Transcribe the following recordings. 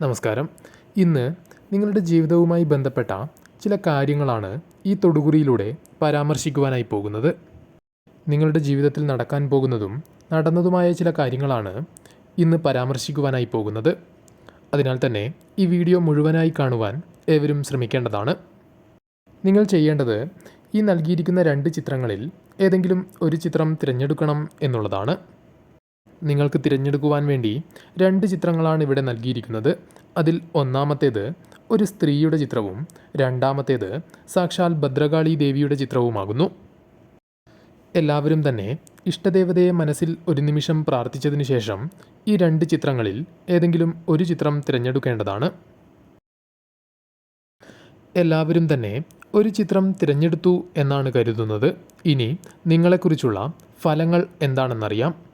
നമസ്കാരം. ഇന്ന് നിങ്ങളുടെ ജീവിതവുമായി ബന്ധപ്പെട്ട ചില കാര്യങ്ങളാണ് ഈ തൊടുകുറിയിലൂടെ പരാമർശിക്കുവാനായി പോകുന്നത്. നിങ്ങളുടെ ജീവിതത്തിൽ നടക്കാൻ പോകുന്നതും നടന്നതുമായ ചില കാര്യങ്ങളാണ് ഇന്ന് പരാമർശിക്കുവാനായി പോകുന്നത്. അതിനാൽ തന്നെ ഈ വീഡിയോ മുഴുവനായി കാണുവാൻ ഏവരും ശ്രമിക്കേണ്ടതാണ്. നിങ്ങൾ ചെയ്യേണ്ടത് ഈ നൽകിയിരിക്കുന്ന രണ്ട് ചിത്രങ്ങളിൽ ഏതെങ്കിലും ഒരു ചിത്രം തിരഞ്ഞെടുക്കണം എന്നുള്ളതാണ്. നിങ്ങൾക്ക് തിരഞ്ഞെടുക്കുവാൻ വേണ്ടി രണ്ട് ചിത്രങ്ങളാണ് ഇവിടെ നൽകിയിരിക്കുന്നത്. അതിൽ ഒന്നാമത്തേത് ഒരു സ്ത്രീയുടെ ചിത്രവും രണ്ടാമത്തേത് സാക്ഷാൽ ഭദ്രകാളി ദേവിയുടെ ചിത്രവുമാകുന്നു. എല്ലാവരും തന്നെ ഇഷ്ടദേവതയെ മനസ്സിൽ ഒരു നിമിഷം പ്രാർത്ഥിച്ചതിന് ശേഷം ഈ രണ്ട് ചിത്രങ്ങളിൽ ഏതെങ്കിലും ഒരു ചിത്രം തിരഞ്ഞെടുക്കേണ്ടതാണ്. എല്ലാവരും തന്നെ ഒരു ചിത്രം തിരഞ്ഞെടുത്തു എന്നാണ് കരുതുന്നത്. ഇനി നിങ്ങളെക്കുറിച്ചുള്ള ഫലങ്ങൾ എന്താണെന്നറിയാം.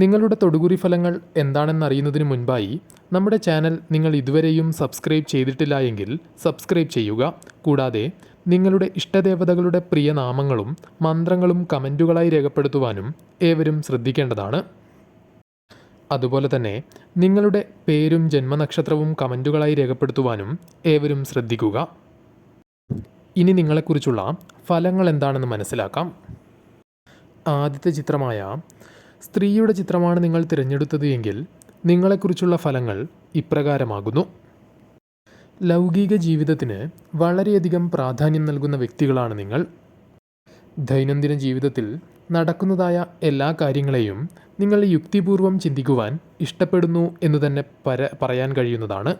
നിങ്ങളുടെ തൊടുകുറി ഫലങ്ങൾ എന്താണെന്നറിയുന്നതിന് മുൻപായി നമ്മുടെ ചാനൽ നിങ്ങൾ ഇതുവരെയും സബ്സ്ക്രൈബ് ചെയ്തിട്ടില്ല എങ്കിൽ സബ്സ്ക്രൈബ് ചെയ്യുക. കൂടാതെ നിങ്ങളുടെ ഇഷ്ടദേവതകളുടെ പ്രിയ നാമങ്ങളും മന്ത്രങ്ങളും കമന്റുകളായി രേഖപ്പെടുത്തുവാനും ഏവരും ശ്രദ്ധിക്കേണ്ടതാണ്. അതുപോലെ തന്നെ നിങ്ങളുടെ പേരും ജന്മനക്ഷത്രവും കമന്റുകളായി രേഖപ്പെടുത്തുവാനും ഏവരും ശ്രദ്ധിക്കുക. ഇനി നിങ്ങളെക്കുറിച്ചുള്ള ഫലങ്ങൾ എന്താണെന്ന് മനസ്സിലാക്കാം. ആദ്യത്തെ ചിത്രമായ സ്ത്രീയുടെ ചിത്രമാണ് നിങ്ങൾ തിരഞ്ഞെടുത്തത് എങ്കിൽ നിങ്ങളെക്കുറിച്ചുള്ള ഫലങ്ങൾ ഇപ്രകാരമാകുന്നു. ലൗകിക ജീവിതത്തിന് വളരെയധികം പ്രാധാന്യം നൽകുന്ന വ്യക്തികളാണ് നിങ്ങൾ. ദൈനംദിന ജീവിതത്തിൽ നടക്കുന്നതായ എല്ലാ കാര്യങ്ങളെയും നിങ്ങൾ യുക്തിപൂർവം ചിന്തിക്കുവാൻ ഇഷ്ടപ്പെടുന്നു എന്ന് തന്നെ പര പറയാൻ കഴിയുന്നതാണ്.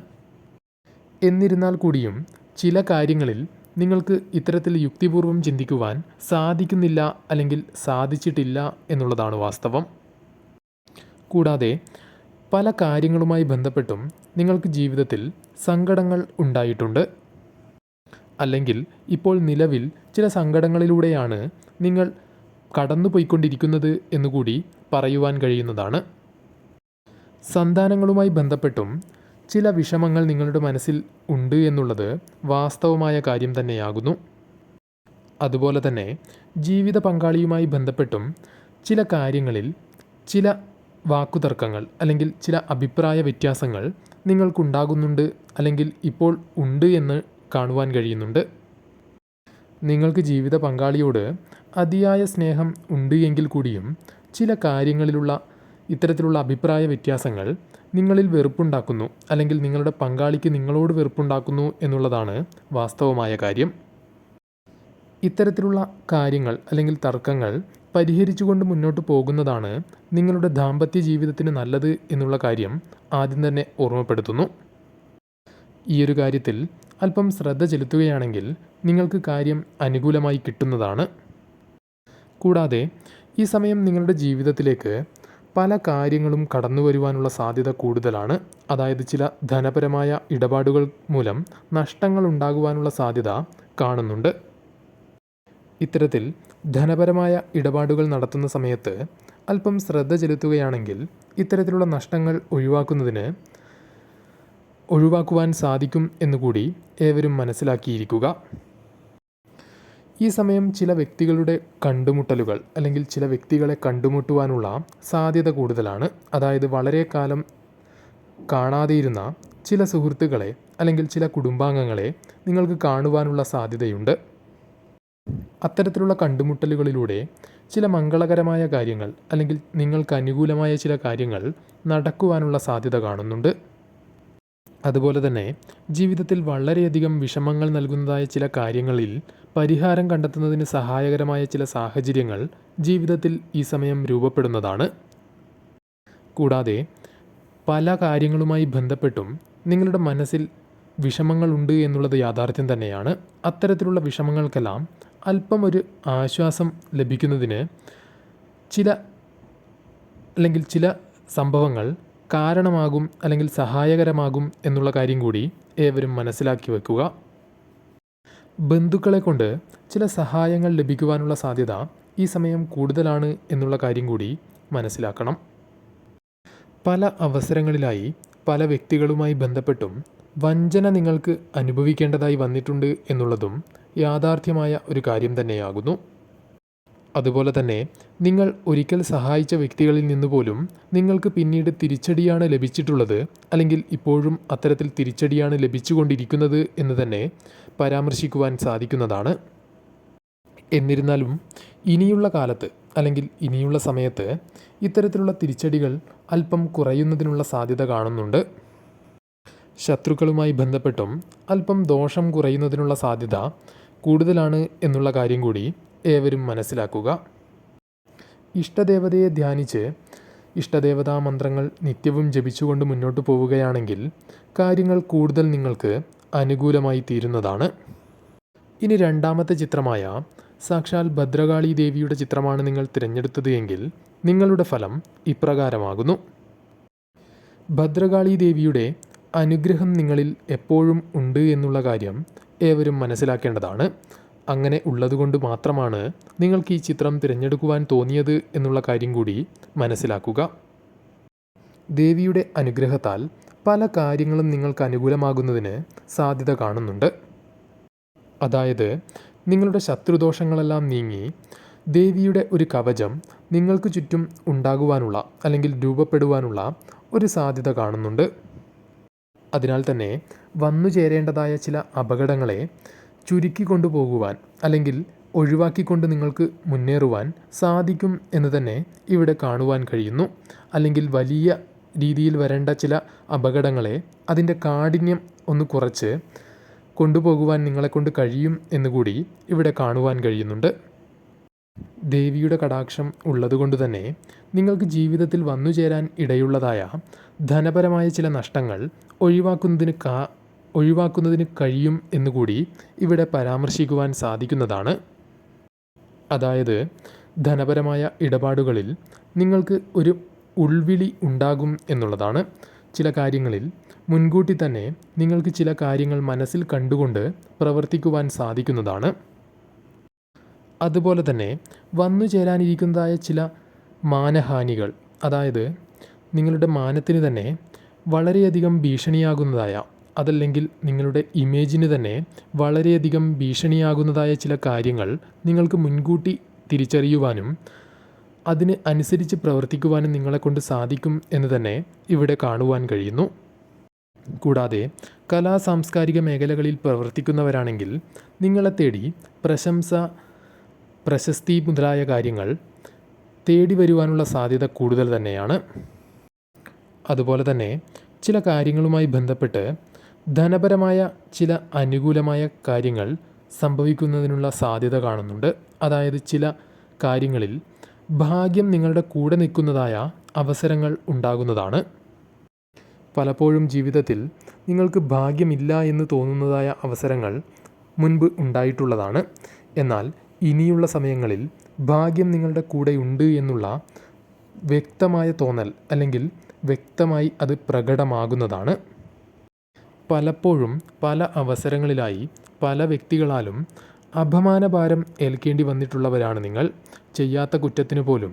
എന്നിരുന്നാൽ കൂടിയും ചില കാര്യങ്ങളിൽ നിങ്ങൾക്ക് ഇത്തരത്തിൽ യുക്തിപൂർവം ചിന്തിക്കുവാൻ സാധിക്കുന്നില്ല അല്ലെങ്കിൽ സാധിച്ചിട്ടില്ല എന്നുള്ളതാണ് വാസ്തവം. കൂടാതെ പല കാര്യങ്ങളുമായി ബന്ധപ്പെട്ടും നിങ്ങൾക്ക് ജീവിതത്തിൽ സങ്കടങ്ങൾ ഉണ്ടായിട്ടുണ്ട്. അല്ലെങ്കിൽ ഇപ്പോൾ നിലവിൽ ചില സങ്കടങ്ങളിലൂടെയാണ് നിങ്ങൾ കടന്നു പോയിക്കൊണ്ടിരിക്കുന്നത് എന്നുകൂടി പറയുവാൻ കഴിയുന്നതാണ്. സന്താനങ്ങളുമായി ബന്ധപ്പെട്ടും ചില വിഷമങ്ങൾ നിങ്ങളുടെ മനസ്സിൽ ഉണ്ട് എന്നുള്ളത് വാസ്തവമായ കാര്യം തന്നെയാകുന്നു. അതുപോലെ തന്നെ ജീവിത പങ്കാളിയുമായി ബന്ധപ്പെട്ടും ചില കാര്യങ്ങളിൽ ചില വാക്കുതർക്കങ്ങൾ അല്ലെങ്കിൽ ചില അഭിപ്രായ വ്യത്യാസങ്ങൾ നിങ്ങൾക്കുണ്ടാകുന്നുണ്ട് അല്ലെങ്കിൽ ഇപ്പോൾ ഉണ്ട് എന്ന് കാണുവാൻ കഴിയുന്നുണ്ട്. നിങ്ങൾക്ക് ജീവിത പങ്കാളിയോട് അതിയായ സ്നേഹം ഉണ്ട് എങ്കിൽ കൂടിയും ചില കാര്യങ്ങളിലുള്ള ഇത്തരത്തിലുള്ള അഭിപ്രായ വ്യത്യാസങ്ങൾ നിങ്ങളിൽ വെറുപ്പുണ്ടാക്കുന്നു അല്ലെങ്കിൽ നിങ്ങളുടെ പങ്കാളിക്ക് നിങ്ങളോട് വെറുപ്പുണ്ടാക്കുന്നു എന്നുള്ളതാണ് വാസ്തവമായ കാര്യം. ഇത്തരത്തിലുള്ള കാര്യങ്ങൾ അല്ലെങ്കിൽ തർക്കങ്ങൾ പരിഹരിച്ചുകൊണ്ട് മുന്നോട്ട് പോകുന്നതാണ് നിങ്ങളുടെ ദാമ്പത്യ ജീവിതത്തിന് നല്ലത് എന്നുള്ള കാര്യം ആദ്യം തന്നെ ഓർമ്മപ്പെടുത്തുന്നു. ഈ ഒരു കാര്യത്തിൽ അല്പം ശ്രദ്ധ ചെലുത്തുകയാണെങ്കിൽ നിങ്ങൾക്ക് കാര്യം അനുകൂലമായി കിട്ടുന്നതാണ്. കൂടാതെ ഈ സമയം നിങ്ങളുടെ ജീവിതത്തിലേക്ക് പല കാര്യങ്ങളും കടന്നു വരുവാനുള്ള സാധ്യത കൂടുതലാണ്. അതായത് ചില ധനപരമായ ഇടപാടുകൾ മൂലം നഷ്ടങ്ങൾ ഉണ്ടാകുവാനുള്ള സാധ്യത കാണുന്നുണ്ട്. ഇത്തരത്തിൽ ധനപരമായ ഇടപാടുകൾ നടത്തുന്ന സമയത്ത് അല്പം ശ്രദ്ധ ചെലുത്തുകയാണെങ്കിൽ ഇത്തരത്തിലുള്ള നഷ്ടങ്ങൾ ഒഴിവാക്കുന്നതിന് ഒഴിവാക്കുവാൻ സാധിക്കും എന്നുകൂടി ഏവരും മനസ്സിലാക്കിയിരിക്കുക. ഈ സമയം ചില വ്യക്തികളുടെ കണ്ടുമുട്ടലുകൾ അല്ലെങ്കിൽ ചില വ്യക്തികളെ കണ്ടുമുട്ടുവാനുള്ള സാധ്യത കൂടുതലാണ്. അതായത് വളരെ കാലം കാണാതെയിരുന്ന ചില സുഹൃത്തുക്കളെ അല്ലെങ്കിൽ ചില കുടുംബാംഗങ്ങളെ നിങ്ങൾക്ക് കാണുവാനുള്ള സാധ്യതയുണ്ട്. അത്തരത്തിലുള്ള കണ്ടുമുട്ടലുകളിലൂടെ ചില മംഗളകരമായ കാര്യങ്ങൾ അല്ലെങ്കിൽ നിങ്ങൾക്ക് അനുകൂലമായ ചില കാര്യങ്ങൾ നടക്കുവാനുള്ള സാധ്യത കാണുന്നുണ്ട്. അതുപോലെ തന്നെ ജീവിതത്തിൽ വളരെയധികം വിഷമങ്ങൾ നൽകുന്നതായ ചില കാര്യങ്ങളിൽ പരിഹാരം കണ്ടെത്തുന്നതിന് സഹായകരമായ ചില സാഹചര്യങ്ങൾ ജീവിതത്തിൽ ഈ സമയം രൂപപ്പെടുന്നതാണ്. കൂടാതെ പല കാര്യങ്ങളുമായി ബന്ധപ്പെട്ടും നിങ്ങളുടെ മനസ്സിൽ വിഷമങ്ങളുണ്ട് എന്നുള്ളത് യാഥാർത്ഥ്യം തന്നെയാണ്. അത്തരത്തിലുള്ള വിഷമങ്ങൾക്കെല്ലാം അല്പം ഒരു ആശ്വാസം ലഭിക്കുന്നതിന് ചില അല്ലെങ്കിൽ ചില സംഭവങ്ങൾ കാരണമാകും അല്ലെങ്കിൽ സഹായകരമാകും എന്നുള്ള കാര്യം കൂടി ഏവരും മനസ്സിലാക്കി വെക്കുക. ബന്ധുക്കളെ കൊണ്ട് ചില സഹായങ്ങൾ ലഭിക്കുവാനുള്ള സാധ്യത ഈ സമയം കൂടുതലാണ് എന്നുള്ള കാര്യം കൂടി മനസ്സിലാക്കണം. പല അവസരങ്ങളിലായി പല വ്യക്തികളുമായി ബന്ധപ്പെട്ടും വഞ്ചന നിങ്ങൾക്ക് അനുഭവിക്കേണ്ടതായി വന്നിട്ടുണ്ട് എന്നുള്ളതും യാഥാർത്ഥ്യമായ ഒരു കാര്യം തന്നെയാകുന്നു. അതുപോലെ തന്നെ നിങ്ങൾ ഒരിക്കൽ സഹായിച്ച വ്യക്തികളിൽ നിന്ന് പോലും നിങ്ങൾക്ക് പിന്നീട് തിരിച്ചടിയാണ് ലഭിച്ചിട്ടുള്ളത് അല്ലെങ്കിൽ ഇപ്പോഴും അത്തരത്തിൽ തിരിച്ചടിയാണ് ലഭിച്ചുകൊണ്ടിരിക്കുന്നത് എന്ന് തന്നെ പരാമർശിക്കുവാൻ സാധിക്കുന്നതാണ്. എന്നിരുന്നാലും ഇനിയുള്ള കാലത്ത് അല്ലെങ്കിൽ ഇനിയുള്ള സമയത്ത് ഇത്തരത്തിലുള്ള തിരിച്ചടികൾ അല്പം കുറയുന്നതിനുള്ള സാധ്യത കാണുന്നുണ്ട്. ശത്രുക്കളുമായി ബന്ധപ്പെട്ടും അല്പം ദോഷം കുറയുന്നതിനുള്ള സാധ്യത കൂടുതലാണ് എന്നുള്ള കാര്യം കൂടി ഏവരും മനസ്സിലാക്കുക. ഇഷ്ടദേവതയെ ധ്യാനിച്ച് ഇഷ്ടദേവതാ മന്ത്രങ്ങൾ നിത്യവും ജപിച്ചുകൊണ്ട് മുന്നോട്ട് പോവുകയാണെങ്കിൽ കാര്യങ്ങൾ കൂടുതൽ നിങ്ങൾക്ക് അനുകൂലമായി തീരുന്നതാണ്. ഇനി രണ്ടാമത്തെ ചിത്രമായ സാക്ഷാൽ ഭദ്രകാളി ദേവിയുടെ ചിത്രമാണ് നിങ്ങൾ തിരഞ്ഞെടുത്തത് എങ്കിൽ നിങ്ങളുടെ ഫലം ഇപ്രകാരമാകുന്നു. ഭദ്രകാളി ദേവിയുടെ അനുഗ്രഹം നിങ്ങളിൽ എപ്പോഴും ഉണ്ട് എന്നുള്ള കാര്യം ഏവരും മനസ്സിലാക്കേണ്ടതാണ്. അങ്ങനെ ഉള്ളതുകൊണ്ട് മാത്രമാണ് നിങ്ങൾക്ക് ഈ ചിത്രം തിരഞ്ഞെടുക്കുവാൻ തോന്നിയത് എന്നുള്ള കാര്യം കൂടി മനസ്സിലാക്കുക. ദേവിയുടെ അനുഗ്രഹത്താൽ പല കാര്യങ്ങളും നിങ്ങൾക്ക് അനുകൂലമാകുന്നതിന് സാധ്യത കാണുന്നുണ്ട്. അതായത് നിങ്ങളുടെ ശത്രുദോഷങ്ങളെല്ലാം നീങ്ങി ദേവിയുടെ ഒരു കവചം നിങ്ങൾക്ക് ചുറ്റും ഉണ്ടാകുവാനുള്ള അല്ലെങ്കിൽ രൂപപ്പെടുവാനുള്ള ഒരു സാധ്യത കാണുന്നുണ്ട്. അതിനാൽ തന്നെ വന്നു ചേരേണ്ടതായ ചില അപകടങ്ങളെ ചുരുക്കി കൊണ്ടുപോകുവാൻ അല്ലെങ്കിൽ ഒഴിവാക്കിക്കൊണ്ട് നിങ്ങൾക്ക് മുന്നേറുവാൻ സാധിക്കും എന്ന് തന്നെ ഇവിടെ കാണുവാൻ കഴിയുന്നു. അല്ലെങ്കിൽ വലിയ രീതിയിൽ വരേണ്ട ചില അപകടങ്ങളെ അതിന്റെ കാഠിന്യം ഒന്ന് കുറച്ച് കൊണ്ടുപോകുവാൻ നിങ്ങളെക്കൊണ്ട് കഴിയും എന്നുകൂടി ഇവിടെ കാണുവാൻ കഴിയുന്നുണ്ട്. ദേവിയുടെ കടാക്ഷം ഉള്ളതുകൊണ്ട് തന്നെ നിങ്ങൾക്ക് ജീവിതത്തിൽ വന്നു ചേരാൻ ഇടയുള്ളതായ ധനപരമായ ചില നഷ്ടങ്ങൾ ഒഴിവാക്കുന്നതിന് കാ ഒഴിവാക്കുന്നതിന് കഴിയും എന്നുകൂടി ഇവിടെ പരാമർശിക്കുവാൻ സാധിക്കുന്നതാണ്. അതായത് ധനപരമായ ഇടപാടുകളിൽ നിങ്ങൾക്ക് ഒരു ഉൾവിളി ഉണ്ടാകും എന്നുള്ളതാണ്. ചില കാര്യങ്ങളിൽ മുൻകൂട്ടി തന്നെ നിങ്ങൾക്ക് ചില കാര്യങ്ങൾ മനസ്സിൽ കണ്ടുകൊണ്ട് പ്രവർത്തിക്കുവാൻ സാധിക്കുന്നതാണ്. അതുപോലെ തന്നെ വന്നു ചേരാനിരിക്കുന്നതായ ചില മാനഹാനികൾ അതായത് നിങ്ങളുടെ മാനത്തിന് തന്നെ വളരെയധികം ഭീഷണിയാകുന്നതായ അതല്ലെങ്കിൽ നിങ്ങളുടെ ഇമേജിന് തന്നെ വളരെയധികം ഭീഷണിയാകുന്നതായ ചില കാര്യങ്ങൾ നിങ്ങൾക്ക് മുൻകൂട്ടി തിരിച്ചറിയുവാനും അതിന് അനുസരിച്ച് പ്രവർത്തിക്കുവാനും നിങ്ങളെക്കൊണ്ട് സാധിക്കും എന്ന് തന്നെ ഇവിടെ കാണുവാൻ കഴിയുന്നു. കൂടാതെ കലാ സാംസ്കാരിക മേഖലകളിൽ പ്രവർത്തിക്കുന്നവരാണെങ്കിൽ നിങ്ങളെ തേടി പ്രശംസ പ്രശസ്തി മുതലായ കാര്യങ്ങൾ തേടി വരുവാനുള്ള സാധ്യത കൂടുതൽ തന്നെയാണ്. അതുപോലെ തന്നെ ചില കാര്യങ്ങളുമായി ബന്ധപ്പെട്ട് ധനപരമായ ചില അനുകൂലമായ കാര്യങ്ങൾ സംഭവിക്കുന്നതിനുള്ള സാധ്യത കാണുന്നുണ്ട്. അതായത് ചില കാര്യങ്ങളിൽ ഭാഗ്യം നിങ്ങളുടെ കൂടെ നിൽക്കുന്നതായ അവസരങ്ങൾ ഉണ്ടാകുന്നതാണ്. പലപ്പോഴും ജീവിതത്തിൽ നിങ്ങൾക്ക് ഭാഗ്യമില്ല എന്ന് തോന്നുന്നതായ അവസരങ്ങൾ മുൻപ് ഉണ്ടായിട്ടുള്ളതാണ്. എന്നാൽ ഇനിയുള്ള സമയങ്ങളിൽ ഭാഗ്യം നിങ്ങളുടെ കൂടെയുണ്ട് എന്നുള്ള വ്യക്തമായ തോന്നൽ അല്ലെങ്കിൽ വ്യക്തമായി അത് പ്രകടമാകുന്നതാണ്. പലപ്പോഴും പല അവസരങ്ങളിലായി പല വ്യക്തികളാലും അപമാനഭാരം ഏൽക്കേണ്ടി വന്നിട്ടുള്ളവരാണ് നിങ്ങൾ. ചെയ്യാത്ത കുറ്റത്തിന് പോലും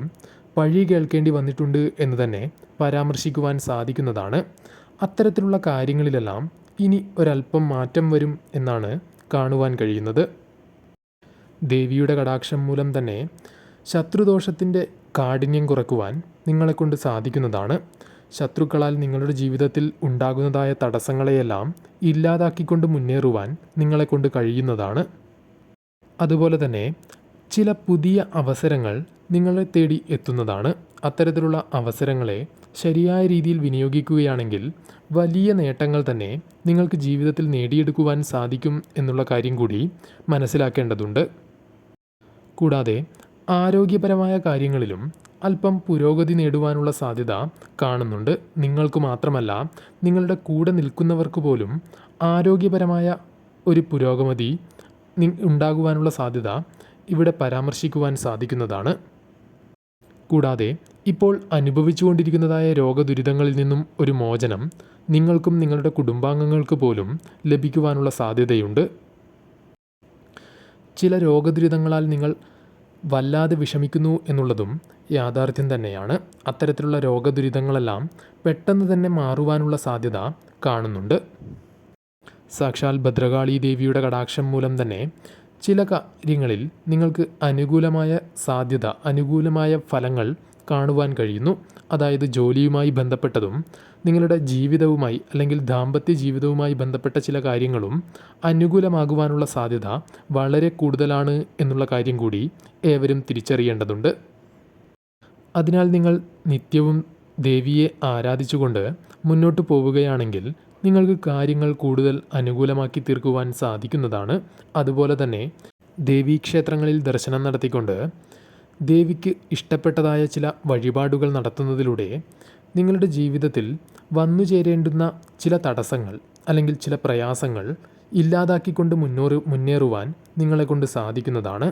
പഴി കേൾക്കേണ്ടി വന്നിട്ടുണ്ട് എന്ന് തന്നെ പരാമർശിക്കുവാൻ സാധിക്കുന്നതാണ്. അത്തരത്തിലുള്ള കാര്യങ്ങളിലെല്ലാം ഇനി ഒരല്പം മാറ്റം വരും എന്നാണ് കാണുവാൻ കഴിയുന്നത്. ദേവിയുടെ കടാക്ഷം മൂലം തന്നെ ശത്രുദോഷത്തിന്റെ കാഠിന്യം കുറക്കുവാൻ നിങ്ങളെക്കൊണ്ട് സാധിക്കുന്നതാണ്. ശത്രുക്കളാൽ നിങ്ങളുടെ ജീവിതത്തിൽ ഉണ്ടാകുന്നതായ തടസ്സങ്ങളെയെല്ലാം ഇല്ലാതാക്കിക്കൊണ്ട് മുന്നേറുവാൻ നിങ്ങളെക്കൊണ്ട് കഴിയുന്നതാണ്. അതുപോലെ തന്നെ ചില പുതിയ അവസരങ്ങൾ നിങ്ങളെ തേടി എത്തുന്നതാണ്. അത്തരത്തിലുള്ള അവസരങ്ങളെ ശരിയായ രീതിയിൽ വിനിയോഗിക്കുകയാണെങ്കിൽ വലിയ നേട്ടങ്ങൾ തന്നെ നിങ്ങൾക്ക് ജീവിതത്തിൽ നേടിയെടുക്കുവാൻ സാധിക്കും എന്നുള്ള കാര്യം കൂടി മനസ്സിലാക്കേണ്ടതുണ്ട്. കൂടാതെ ആരോഗ്യപരമായ കാര്യങ്ങളിലും അല്പം പുരോഗതി നേടുവാനുള്ള സാധ്യത കാണുന്നുണ്ട്. നിങ്ങൾക്ക് മാത്രമല്ല നിങ്ങളുടെ കൂടെ നിൽക്കുന്നവർക്ക് പോലും ആരോഗ്യപരമായ ഒരു പുരോഗമതി ഉണ്ടാകുവാനുള്ള സാധ്യത ഇവിടെ പരാമർശിക്കുവാൻ സാധിക്കുന്നതാണ്. കൂടാതെ ഇപ്പോൾ അനുഭവിച്ചുകൊണ്ടിരിക്കുന്നതായ രോഗദുരിതങ്ങളിൽ നിന്നും ഒരു മോചനം നിങ്ങൾക്കും നിങ്ങളുടെ കുടുംബാംഗങ്ങൾക്ക് പോലും ലഭിക്കുവാനുള്ള സാധ്യതയുണ്ട്. ചില രോഗദുരിതങ്ങളാൽ നിങ്ങൾ വല്ലാതെ വിഷമിക്കുന്നു എന്നുള്ളതും യാഥാർത്ഥ്യം തന്നെയാണ്. അത്തരത്തിലുള്ള രോഗദുരിതങ്ങളെല്ലാം പെട്ടെന്ന് തന്നെ മാറുവാനുള്ള സാധ്യത കാണുന്നുണ്ട്. സാക്ഷാൽ ഭദ്രകാളി ദേവിയുടെ കടാക്ഷം മൂലം തന്നെ ചില കാര്യങ്ങളിൽ നിങ്ങൾക്ക് അനുകൂലമായ സാധ്യത അനുകൂലമായ ഫലങ്ങൾ കാണുവാൻ കഴിയുന്നു. അതായത് ജോലിയുമായി ബന്ധപ്പെട്ടതും നിങ്ങളുടെ ജീവിതവുമായി അല്ലെങ്കിൽ ദാമ്പത്യ ജീവിതവുമായി ബന്ധപ്പെട്ട ചില കാര്യങ്ങളും അനുകൂലമാകുവാനുള്ള സാധ്യത വളരെ കൂടുതലാണ് എന്നുള്ള കാര്യം കൂടി ഏവരും തിരിച്ചറിയേണ്ടതുണ്ട്. അതിനാൽ നിങ്ങൾ നിത്യവും ദേവിയെ ആരാധിച്ചുകൊണ്ട് മുന്നോട്ട് പോവുകയാണെങ്കിൽ നിങ്ങൾക്ക് കാര്യങ്ങൾ കൂടുതൽ അനുകൂലമാക്കി തീർക്കുവാൻ സാധിക്കുന്നതാണ്. അതുപോലെ തന്നെ ദേവീക്ഷേത്രങ്ങളിൽ ദർശനം നടത്തിക്കൊണ്ട് ദേവിക്ക് ഇഷ്ടപ്പെട്ടതായ ചില വഴിപാടുകൾ നടത്തുന്നതിലൂടെ നിങ്ങളുടെ ജീവിതത്തിൽ വന്നു ചേരേണ്ടുന്ന ചില തടസ്സങ്ങൾ അല്ലെങ്കിൽ ചില പ്രയാസങ്ങൾ ഇല്ലാതാക്കിക്കൊണ്ട് മുന്നോറ് മുന്നേറുവാൻ നിങ്ങളെ കൊണ്ട് സാധിക്കുന്നതാണ്